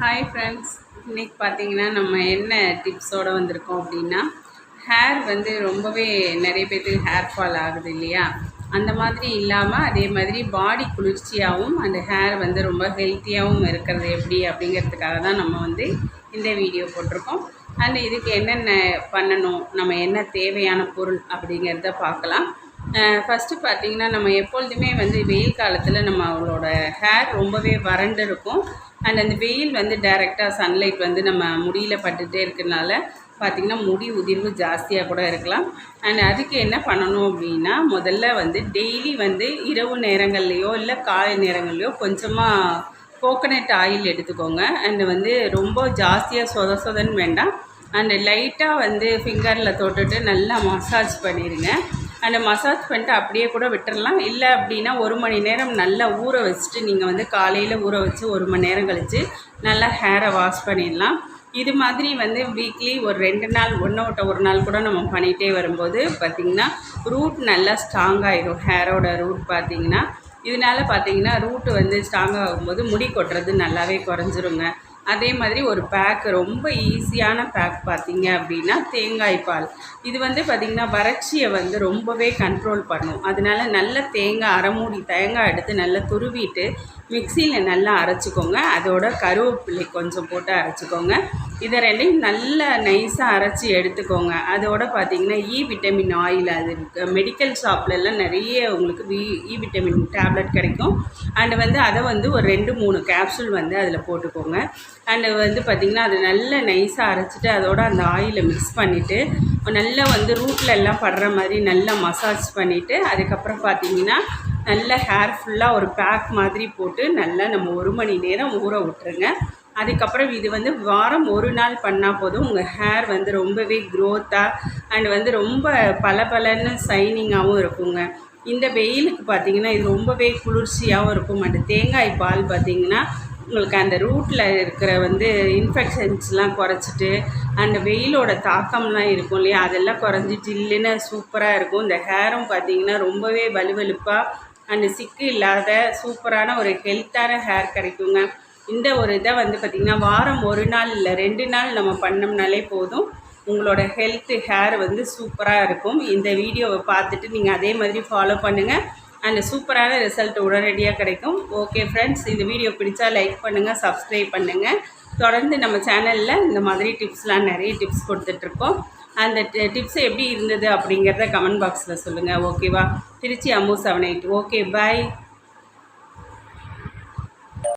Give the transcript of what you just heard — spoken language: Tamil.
ஹாய் ஃப்ரெண்ட்ஸ் இன்றைக்கி பார்த்தீங்கன்னா நம்ம என்ன டிப்ஸோடு வந்திருக்கோம் அப்படின்னா ஹேர் வந்து ரொம்பவே நிறைய பேர்த்துக்கு ஹேர் ஃபால் ஆகுது இல்லையா? அந்த மாதிரி இல்லாமல் அதே மாதிரி பாடி குளிர்ச்சியாகவும் அந்த ஹேர் வந்து ரொம்ப ஹெல்த்தியாகவும் இருக்கிறது எப்படி அப்படிங்கிறதுக்காக தான் நம்ம வந்து இந்த வீடியோ போட்டிருக்கோம். அண்ட் இதுக்கு என்னென்ன பண்ணணும் நம்ம என்ன தேவையான பொருள் அப்படிங்கிறத பார்க்கலாம். ஃபஸ்ட்டு பார்த்தீங்கன்னா நம்ம எப்பொழுதுமே வந்து வெயில் காலத்தில் நம்ம அவங்களோட ஹேர் ரொம்பவே வறண்டு இருக்கும். அண்ட் அந்த வெயில் வந்து டைரெக்டாக சன்லைட் வந்து நம்ம முடியில் பட்டுகிட்டே இருக்கிறனால பார்த்திங்கன்னா முடி உதிர்வு ஜாஸ்தியாக கூட இருக்கலாம். அண்ட் அதுக்கு என்ன பண்ணணும் அப்படின்னா முதல்ல வந்து டெய்லி வந்து இரவு நேரங்கள்லேயோ இல்லை காலை நேரங்கள்லையோ கொஞ்சமாக கோகனட் ஆயில் எடுத்துக்கோங்க. அண்டு வந்து ரொம்ப ஜாஸ்தியாக சொத சொதன்னு வேண்டாம். அண்டு லைட்டாக வந்து ஃபிங்கரில் தொட்டுட்டு நல்லா மசாஜ் பண்ணிடுங்க அந்த மசாஜ் பண்ணிட்டு அப்படியே கூட விட்டுறலாம். இல்லை அப்படின்னா ஒரு மணி நேரம் நல்லா ஊற வச்சுட்டு நீங்கள் வந்து காலையில் ஊற வச்சு ஒரு மணி நேரம் கழித்து நல்லா ஹேரை வாஷ் பண்ணிடலாம். இது மாதிரி வந்து வீக்லி ஒரு ரெண்டு நாள் ஒன்று விட்ட ஒரு நாள் கூட நம்ம பண்ணிகிட்டே வரும்போது பார்த்திங்கன்னா ரூட் நல்லா ஸ்ட்ராங் ஆகிடும் ஹேரோட ரூட் பார்த்திங்கன்னா இதனால் பார்த்திங்கன்னா ரூட்டு வந்து ஸ்ட்ராங் ஆகும்போது முடி கொட்டுறது நல்லாவே குறைஞ்சிருங்க. அதே மாதிரி ஒரு பேக் ரொம்ப ஈஸியான பேக் பார்த்தீங்க அப்படின்னா தேங்காய் பால். இது வந்து பார்த்திங்கன்னா வறட்சியை வந்து ரொம்பவே கண்ட்ரோல் பண்ணும். அதனால நல்ல தேங்காய் அரைமூடி தேங்காய் எடுத்து நல்லா துருவிட்டு மிக்சியில் நல்லா அரைச்சிக்கோங்க. அதோட கருவேப்பிள்ளை கொஞ்சம் போட்டு அரைச்சிக்கோங்க. இதை ரெண்டையும் நல்லா நைஸாக அரைச்சி எடுத்துக்கோங்க. அதோட பார்த்திங்கன்னா இ விட்டமின் ஆயில் அது இருக்குது மெடிக்கல் ஷாப்லலாம் நிறைய உங்களுக்கு வி இ விட்டமின் டேப்லெட் கிடைக்கும். அண்டு வந்து அதை வந்து ஒரு ரெண்டு மூணு கேப்சூல் வந்து அதில் போட்டுக்கோங்க. அண்டு வந்து பார்த்திங்கன்னா அதை நல்லா நைஸாக அரைச்சிட்டு அதோட அந்த ஆயிலை மிக்ஸ் பண்ணிவிட்டு நல்லா வந்து ரூட்டில் எல்லாம் படுற மாதிரி நல்லா மசாஜ் பண்ணிவிட்டு அதுக்கப்புறம் பார்த்திங்கன்னா நல்ல ஹேர் ஃபுல்லாக ஒரு பேக் மாதிரி போட்டு நல்லா நம்ம ஒரு மணி நேரம் ஊற விட்டுருங்க. அதுக்கப்புறம் இது வந்து வாரம் ஒரு நாள் பண்ணால் போதும். உங்கள் ஹேர் வந்து ரொம்பவே க்ரோத்தாக அண்ட் வந்து ரொம்ப பளபளன்னு சைனிங்காகவும் இருக்குங்க. இந்த வெயிலுக்கு பார்த்திங்கன்னா இது ரொம்பவே குளிர்ச்சியாகவும் இருக்கும். மாட்டு தேங்காய் பால் பார்த்திங்கன்னா உங்களுக்கு அந்த ரூட்டில் இருக்கிற வந்து இன்ஃபெக்ஷன்ஸ்லாம் குறைச்சிட்டு அந்த வெயிலோட தாக்கம்லாம் இருக்கும் இல்லையா? அதெல்லாம் குறைஞ்சி ஜில்லுன்னு சூப்பராக இருக்கும். இந்த ஹேரும் பார்த்திங்கன்னா ரொம்பவே வலுவலுப்பாக அந்த சிக்கு இல்லாத சூப்பரான ஒரு ஹெல்த்தான ஹேர் கிடைக்குங்க. இந்த ஒரு இதை வந்து பார்த்திங்கன்னா வாரம் ஒரு நாள் இல்லை ரெண்டு நாள் நம்ம பண்ணோம்னாலே போதும். உங்களோட ஹெல்த்து ஹேர் வந்து சூப்பராக இருக்கும். இந்த வீடியோவை பார்த்துட்டு நீங்கள் அதே மாதிரி ஃபாலோ பண்ணுங்கள் அண்ட் சூப்பரான ரிசல்ட் உடனடியாக கிடைக்கும். ஓகே ஃப்ரெண்ட்ஸ் இந்த வீடியோ பிடிச்சா லைக் பண்ணுங்கள் சப்ஸ்கிரைப் பண்ணுங்கள் தொடர்ந்து நம்ம சேனலில் இந்த மாதிரி டிப்ஸ்லாம் நிறைய டிப்ஸ் கொடுத்துட்ருக்கோம். அந்த டிப்ஸ் எப்படி இருந்தது அப்படிங்கிறத கமெண்ட் பாக்ஸில் சொல்லுங்கள் ஓகேவா Trichy Ammu seven eight okay bye